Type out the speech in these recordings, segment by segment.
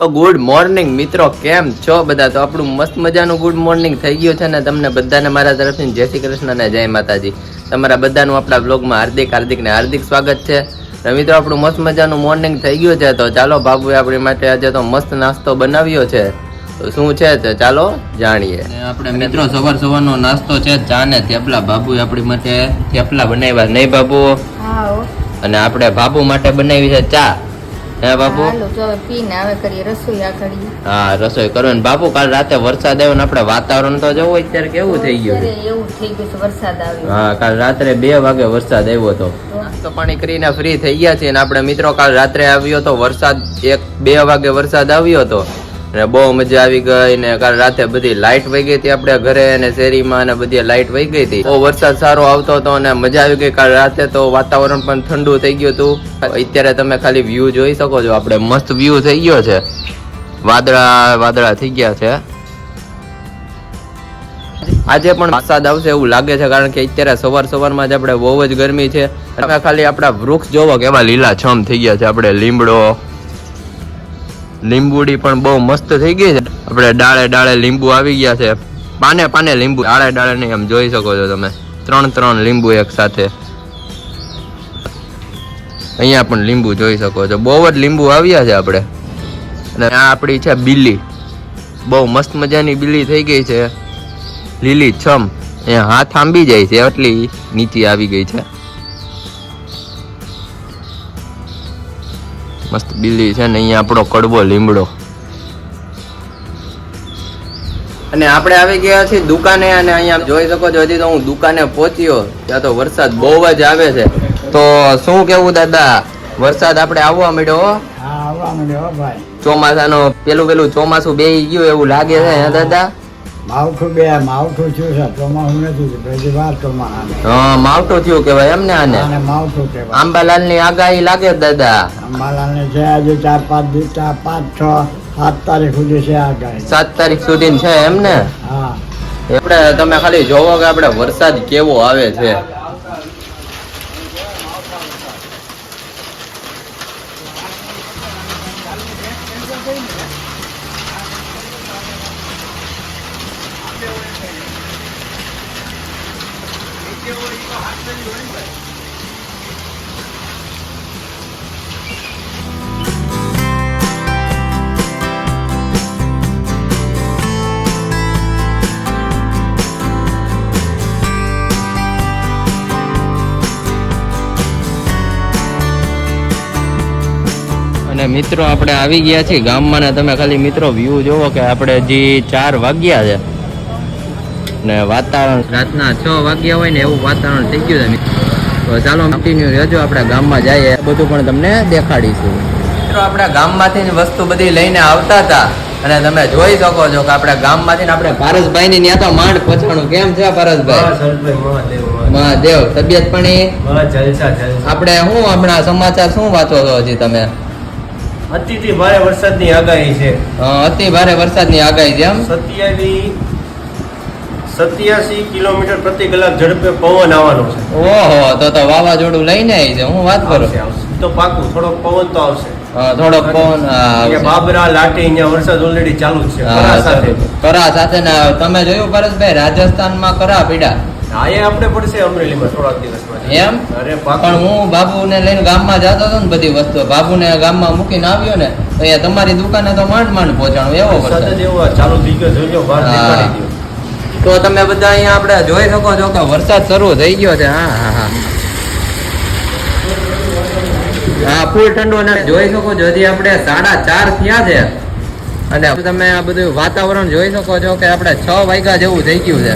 તો good morning મિત્રો કેમ છો બધા? તો આપણું મસ્ત મજાનું ગુડ મોર્નિંગ થઈ ગયું છે ને તમને બધાને મારા તરફથી જય શ્રી કૃષ્ણ અને જય માતાજી. તમારા બધાનું આપણા બ્લોગમાં હાર્દિક હાર્દિક ને હાર્દિક સ્વાગત છે. અને મિત્રો આપણું મસ્ત મજાનું મોર્નિંગ થઈ ગયું છે તો ચાલો બાબુએ આપણી માટે. આજે તો મસ્ત નાસ્તો બનાવ્યો છે. તો શું છે તો ચાલો જાણીએ. આપણે મિત્રો સવાર સવારનો નાસ્તો છે ચા ને થેપલા. બાબુએ આપણી માટે થેપલા બનાવ્યા. નહીં બાબુ? અને આપણે બાબુ માટે બનાવી છે ચા. હે બાબુ હાલો તો હવે પીને આવે કરીએ રસોઈ આ કરીએ હા રસોઈ કરો ને બાપુ કાલ રાતે વરસાદ આવ્યો ને આપણે વાતાવરણ તો જોવો અત્યારે કેવું થઈ ગયું એવું થઈ ગયું વરસાદ આવ્યો. હા કાલ રાત્રે બે વાગે વરસાદ આવ્યો હતો નાસ્તો પાણી કરીને ફ્રી થઈ ગયા છીએ ને આપણે મિત્રો કાલ રાત્રે આવ્યો તો વરસાદ એક બે વાગે વરસાદ આવ્યો હતો અને બહુ મજા આવી ગઈ ને કાલ રાતે બધી લાઇટ વહી ગઈ હતી આપણે ઘરે અને શેરીમાં અને બધી લાઇટ વહી ગઈ હતી. બહુ વરસાદ સારો આવતો હતો અને મજા આવી ગઈ. કાલ રાતે તો વાતાવરણ પણ ઠંડુ થઈ ગયું હતું. અત્યારે તમે ખાલી વ્યૂ જોઈ શકો છો. આપણે મસ્ત વ્યૂ થઈ ગયો છે. વાદળા વાદળા થઈ ગયા છે. આજે પણ વરસાદ આવશે એવું લાગે છે કારણ કે અત્યારે સવાર સવારમાં જ આપણે બહુ જ ગરમી છે. ખાલી આપણા વૃક્ષ જોવો કેવા લીલા છમ થઈ ગયા છે. આપણે લીમડો લીંબુડી પણ બહુ મસ્ત થઈ ગઈ છે. આપણે ડાળે ડાળે લીંબુ આવી ગયા છે. પાને પાને લીંબુ, ડાળે ડાળે નહીં એમ જોઈ શકો છો તમે. ત્રણ ત્રણ લીંબુ એક સાથે. અહીંયા પણ લીંબુ જોઈ શકો છો. બહુ જ લીંબુ આવ્યા છે આપણે. અને આ આપણી છે બિલ્લી બહુ મસ્ત મજાની બિલ્લી થઈ ગઈ છે. લીલી છમ. અહીંયા હાથ આંબી જાય છે એટલી નીચે આવી ગઈ છે. મસ્ત બિલ્લી છે ને અહીંયા આપણો કડવો લીમડો. અને આપણે આવી ગયા છીએ દુકાને અને અહીંયા જોઈ શકો છો હજી તો હું દુકાને પહોંચ્યો ત્યાં તો વરસાદ બહુ જ આવે છે. તો શું કેવું દાદા? વરસાદ આપણે આવવા માંડ્યો હો? હા આવવા માંડ્યો હો ભાઈ. ચોમાસાનો પેલું પેલું ચોમાસું બેહી ગયું એવું લાગે છે દાદા? માવઠું બે માવઠું થયું છે ચોમાસું નથી થયું. પછી હા માવઠું થયું ને આને. માવઠું કહેવાય. આંબાલાલની આગાહી લાગે દાદા. દાદા અંબાલાલને છે આજે ચાર પાંચ દિવસ ચાર પાંચ છ સાત તારીખ સુધી છે આ સાત તારીખ સુધી છે એમ ને હા. આપણે તમે ખાલી જોવો કે આપણે વરસાદ કેવો આવે છે. મિત્રો આપણે આવી ગયા છીએ ગામમાં ને તમે ખાલી મિત્રો વ્યૂ જોવો કે આપણે હજી ચાર વાગ્યા છે. ને વાતાવરણ રાતના છ વાગ્યા હોય ને એવું વાતાવરણ થઈ ગયું છે મિત્રો. તો ચાલો કન્ટિન્યુ રહેજો આપણે ગામમાં જઈએ. બધું પણ તમને દેખાડીશું. મિત્રો આપણે ગામમાંથી વસ્તુ બધી લઈને આવતા હતા. અને તમે જોઈ શકો છો કે આપણે ગામમાંથી આપણે પારસભાઈ ની ત્યાં તો માંડ પછાણું. કેમ છે પારસભાઈ મહાદેવ તબિયત પણ? આપણે શું હમણાં સમાચાર શું વાંચો છો હજી તમે? અતિથી ભારે વરસાદની આગાહી છે. અતિ ભારે વરસાદની આગાહી છે એમ? સત્યાવી સત્યાસી કિલોમીટર પ્રતિ કલાક ઝડપે પવન આવવાનો છે. ઓહો તો તો વાવાઝોડું લઈને આવી છે હું વાત કરું. તો પાકું થોડોક પવન તો આવશે. થોડોક પવન. બાબરા લાટી અહીંયા વરસાદ ઓલરેડી ચાલુ છે કરા સાથે. કરા સાથે ને તમે જોયું પરેશભાઈ રાજસ્થાનમાં કરા પીડા? હા એ આપણે પડશે અમરેલીમાં થોડાક દિવસમાં. એમ? અરે પણ હું બાબુને લઈને ગામમાં જતો હતો ને બધી વસ્તુ બાબુને ગામમાં મૂકીને આવ્યો ને તો અહીંયા તમારી દુકાને તો માંડ માંડ પહોંચાણું એવો વરસાદ. એવો ચાલુ થઈ ગયો જોજો બહાર તો તમે બધા અહીંયા આપણે જોઈ શકો છો કે વરસાદ શરૂ થઈ ગયો છે. હા હા હા. હા ફૂલ ઠંડો ને જોઈ શકો છો. હજી આપણે સાડા ચાર થયા છે. અને તમે આ બધું વાતાવરણ જોઈ શકો છો કે આપણે છ વાગ્યા જેવું થઈ ગયું છે.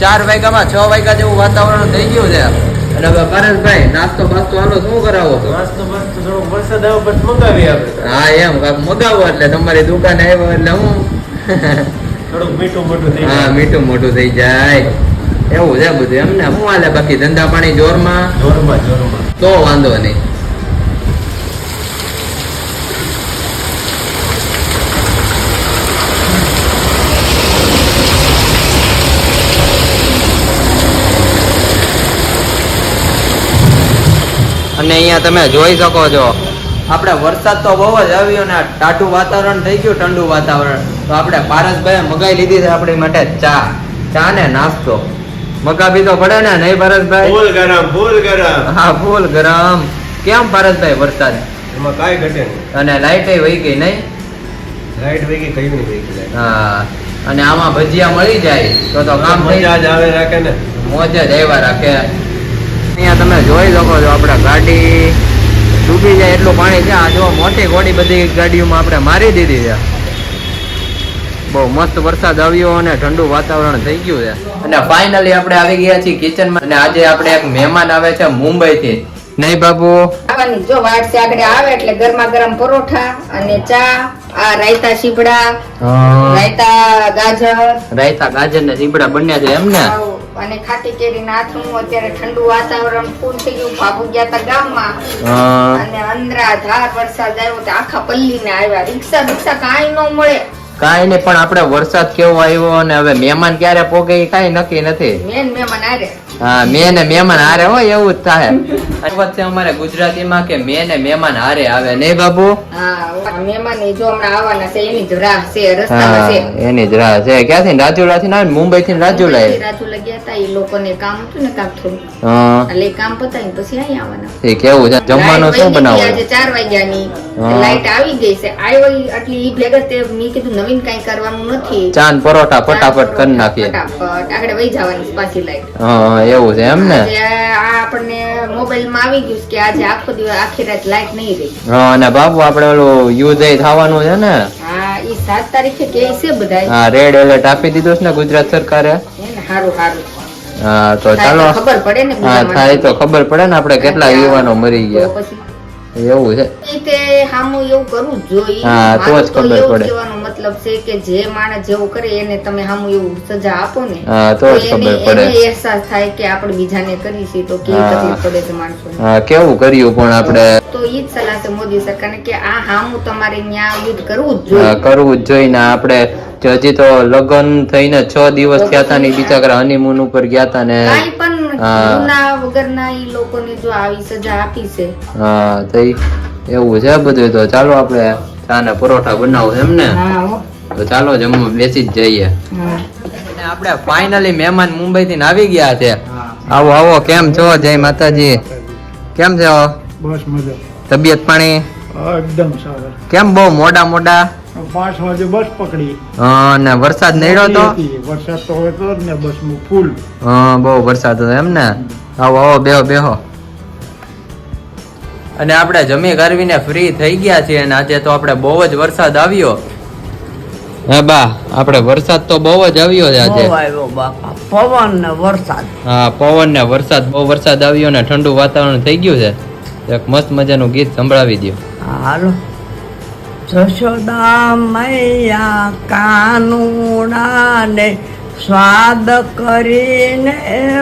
ચાર વાગ્યામાં છ વાગ્યા જેવું વાતાવરણ થઈ ગયું છે. અને હવે પરેશભાઈ નાસ્તો બાસ્તો હાલો શું કરાવો નાસ્તો બાસ્તો થોડો વરસાદ આવ્યો પછી મંગાવીએ આપણે. હા એમ કાંઈક મગાવો એટલે તમારી દુકાને આવ્યો એટલે હું. થોડુંક મીઠું મોટું થઈ હા મીઠું મોટું થઈ જાય. એવું છે બધું એમ ને શું હાલે બાકી ધંધા પાણી જોરમાં? જોરમાં જોરમાં. તો વાંધો નહીં. અને અહીંયા તમે જોઈ શકો છો. આપણે વરસાદ તો બહુ જ આવ્યો ને આ વાતાવરણ થઈ ગયું ઠંડુ વાતાવરણ. તો આપણે પારસભાઈ મગાઈ લીધી છે આપણી માટે ચા. ચા ને નાસ્તો. મગાવી તો પડે ને નહીં પારસભાઈ? ફૂલ ગરમ ફૂલ ગરમ. હા ફૂલ ગરમ. કેમ પારસભાઈ વરસાદ? એમાં કાંઈ ઘટે અને લાઈટ વહી ગઈ નહીં? લાઈટ વહી કઈ નહીં વહી ગઈ હા અને આમાં ભજીયા મળી જાય તો તો કામ થઈ જ આવે રાખે ને. મોજ જ આવ્યા રાખે. અહીંયા તમે જોઈ શકો છો આપણે ગાડી ડૂબી જાય એટલું પાણી છે. આ જો મોટી ગોડી બધી ગાડીઓમાં આપણે મારી દીધી છે. બહુ મસ્ત વરસાદ આવ્યો અને ઠંડુ વાતાવરણ થઈ ગયું છે. અને ફાઇનલી આપણે આવી ગયા છીએ કિચનમાં અને આજે આપણે એક મહેમાન આવે છે મુંબઈથી. નહીં બાબુ આવવાની જો વાટ આગળ આવે એટલે ગરમા ગરમ પરોઠા અને ચા આ રાયતા શીપડા રાયતા ગાજર. રાયતા ગાજર ને સીબડા બન્યા છે એમ ને? અને ખાટી કેરી નાથું અત્યારે ઠંડુ વાતાવરણ ફૂલ થઈ ગયું. ભાગુ ગયા હતા ગામમાં. અને અંદરા ધાર વરસાદ આવ્યો તો આખા પલ્લી ને આવ્યા. રિક્ષા રિક્ષા કાંઈ ન મળે. કાંઈ નહીં પણ આપણે વરસાદ કેવો આવ્યો અને હવે મહેમાન ક્યારે પોગે એ કાંઈ નક્કી નથી. મેન મહેમાન આરે હા મેં ને મહેમાન હારે હોય એવું જ થાય વચ્ચે છે અમારે ગુજરાતીમાં કે મેં ને મહેમાન હારે આવે નહીં બાબુ એની જ રાહ છે રસ્તામાં હા છે. એની જ રાહ છે. ક્યાંથી? રાજુલા થી ના મુંબઈ થી રાજુલા હતા એ લોકોને કામ હતું ને કામ થોડું. એટલે કામ પતાવીને પછી અહીં આવવાના. એ કેવું છે? જમવાનું શું બનાવવું આજે વાગ્યાની. લાઈટ આવી ગઈ છે. આવી આટલી ઈ ભેગા તે મેં કીધું નવીન કઈ કરવાનું નથી. પરોઠા ફટાફટ કરી નાખીએ. ફટાફટ. આગળ વહી જવાની પાછી લાઈટ. હા એવું છે એમ ને? આ આપણને મોબાઈલમાં આવી ગયું કે આજે આખો દિવસ આખી રાત લાઈટ નહીં રહી. હા અને બાપુ આપણે ઓલું યુઝ થવાનું છે ને? હા ઈ સાત તારીખે કે છે બધા હા રેડ એલર્ટ આપી દીધો છે ને ગુજરાત સરકારે? હારું હારું. હા તો ચાલો. ખબર પડે ને હા થાય તો ખબર પડે ને આપણે કેટલા યુવાનો મરી ગયા. એવું છે. તે હામું એવું કરવું જ જોઈએ. હા, તો જ ખબર પડે. કહેવાનો મતલબ છે કે જે માણસ જેવું કરે એને તમે હામું એવું સજા આપો ને હા, તો જ ખબર પડે. એને અહેસાસ થાય કે આપણે બીજાને કરી છે તો કેવી. તકલીફ પડે છે માણસોને. હા કેવું કર્યું પણ આપણે તો ઈ જ સલાહ છે મોદી સરકારને કે આ હામું તમારે ત્યાં યુદ્ધ કરવું જ હા, જોઈએ કરવું જ જોઈએ ને આપણે હજી તો લગ્ન થઈને છ દિવસ થયા હતા ને બિચારા હનીમૂન ઉપર ગયા હતા ને કાંઈ પણ હા. ગુના વગરના ઈ લોકોને જો આવી સજા આપી છે. હા તો એવું છે બધું. તો ચાલો આપણે ચા ને પરોઠા બનાવું એમ ને? તો ચાલો જમવા બેસી જ જઈએ. આપણે ફાઇનલી મહેમાન મુંબઈ થી આવી ગયા છે. આવો આવો. કેમ છો? જય માતાજી. કેમ છો? બસ મજા. તબિયત પાણી? એકદમ સારા. કેમ બહુ મોડા મોડા? પાંચ વાગે બસ પકડી. હા, ને વરસાદ નડ્યો તો? વરસાદ તો હતો ને નું ફૂલ. હા બહુ વરસાદ હતો એમ ને? આવો આવો બેહો બેહો. અને આપણે જમી કરવીને ફ્રી થઈ ગયા છીએ અને આજે તો આપણે બહુ જ વરસાદ આવ્યો. હે બા આપણે વરસાદ તો બહુ જ આવ્યો છે આજે. બહુ આવ્યો બાપા. પવન ને વરસાદ. હા પવન ને વરસાદ બહુ વરસાદ આવ્યો ને ઠંડુ વાતાવરણ થઈ ગયું છે. એક મસ્ત મજાનું ગીત સંભળાવી દો હાલો. જશોદા મૈયા કાનુડા ને સ્વાદ કરીને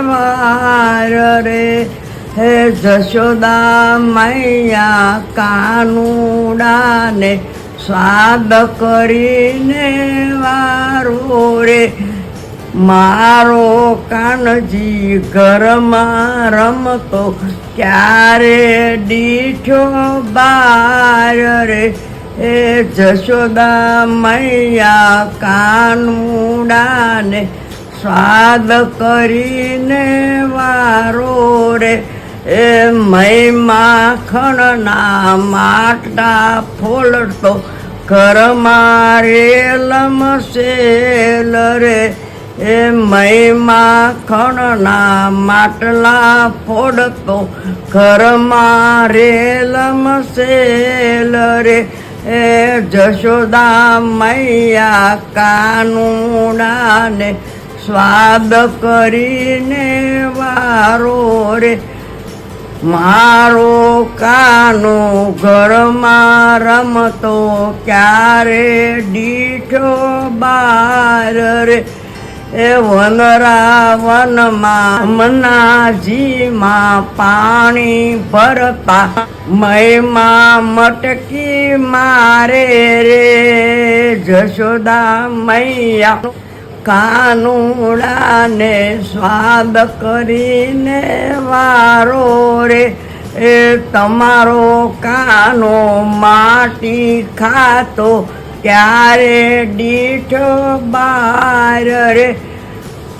વાર રે. હે જશોદા મૈયા કાનુડા ને સ્વાદ કરીને વારો રે. મારો કાનજી ઘરમાં રમતો ક્યારે દીઠો બાર રે? એ જશોદા મૈયા કાનુડાને સ્વાદ કરીને વારો રે. એ મય માખણના ફોલતો ઘરમાં રે સેલ રે. એ મય ખણના માટલા ફોડતો, ઘરમાં રેલમ સેલ રે. એ જશોદા મૈયા કાનુડાને સ્વાદ કરીને વારો રે. મારો કાનો ઘરમાં રમતો ક્યારે દીઠો બાર રે. એ વનરાવનમાં મનાજીમાં પાણી ભરતા મયમાં મટકી મારે રે. જશોદા મૈયા કાનુડાને સ્વાદ કરીને વારો રે. એ તમારો કાનો માટી ખાતો ક્યારે દીઠ બાર રે.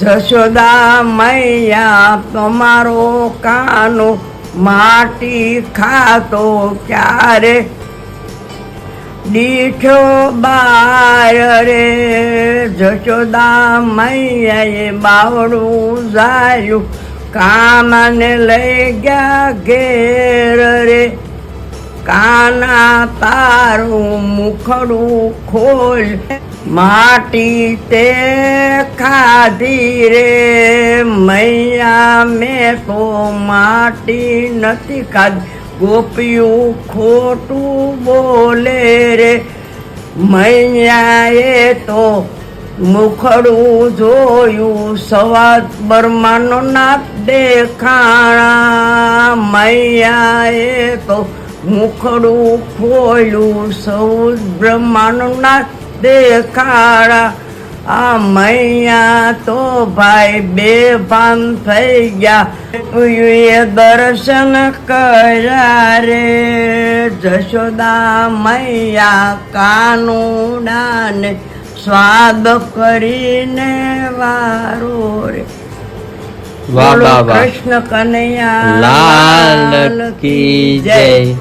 જશોદા મૈયા, તમારો કાનો માટી ખાતો ક્યારે? દીઠો બાર રે. જશોદા મૈયાએ બાવડું ઝાલ્યું. કામને લઈ ગયા ઘેર રે. કાના તારું મુખડું ખોલ, માટી તે ખાધી રે. મૈયા મેં તો માટી નથી ખાધી ગોપિયું ખોટું બોલે રે. મૈયાએ તો મુખડું જોયું, સવાદ બર્માનો નાથ દેખાણા. મૈયાએ તો મુખડું ખોલ્યું સૌ બ્રહ્માનો નાથ દેખાડા. આ મૈયા તો ભાઈ બે ભાન થઈ ગયા. એ દર્શન કર્યા રે. જશોદા મૈયા કાનુડાને સ્વાદ કરીને વારો રે. વાહ કૃષ્ણ કનૈયા લાલ કી જય.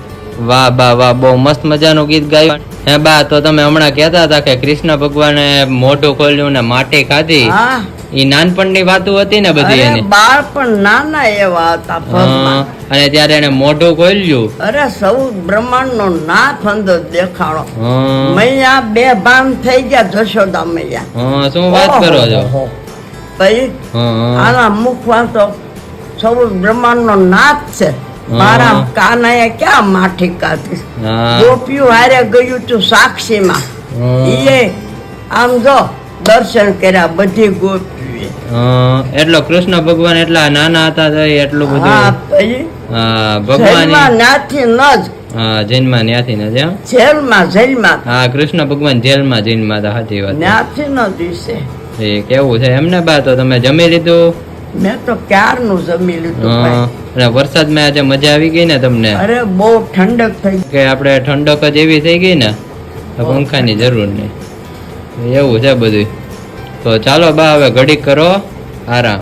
વાહ બા વાહ બહુ મસ્ત મજાનું ગીત ગાયું. હે બા તો તમે હમણાં કહેતા હતા કે કૃષ્ણ ભગવાને મોઢું ખોલ્યું ને માટી ખાધી એ નાનપણની વાતો હતી ને બધી એની? બાળપણ નાના એવા હતા અને ત્યારે એને મોઢું ખોલ્યું. અરે સૌ બ્રહ્માંડ નો નાથ અંદર દેખાડો મૈયા બે ભાન થઈ ગયા જશોદા મૈયા. હા, શું વાત કરો છો? પછી. આના મુખ વાતો સૌ બ્રહ્માંડ નો નાથ છે. મારા કાનાએ ક્યાં માઠી કાઢી ગોપીઓ હારે ગયું તું સાક્ષીમાં. ઈએ આમ જો દર્શન કર્યા બધી ગોપીએ એટલો કૃષ્ણ ભગવાન એટલા નાના હતા તો એટલું બધું ભગવાન નાથી ન જ. ન્યાથી નથી? જેલમાં જેલમાં. હા કૃષ્ણ ભગવાન જેલમાં જૈનમાં હતા સાચી વાત છે. ન દિવસે એ કેવું છે? એમને બા તો તમે જમી લીધું? મેં તો ક્યારનું જમી લીધું અને વરસાદમાં આજે મજા આવી ગઈ ને તમને? અરે બહુ ઠંડક થઈ કે આપણે ઠંડક જ એવી થઈ ગઈ ને પંખાની જરૂર નહીં. એવું છે બધું તો ચાલો બા હવે ઘડી કરો. આરામ.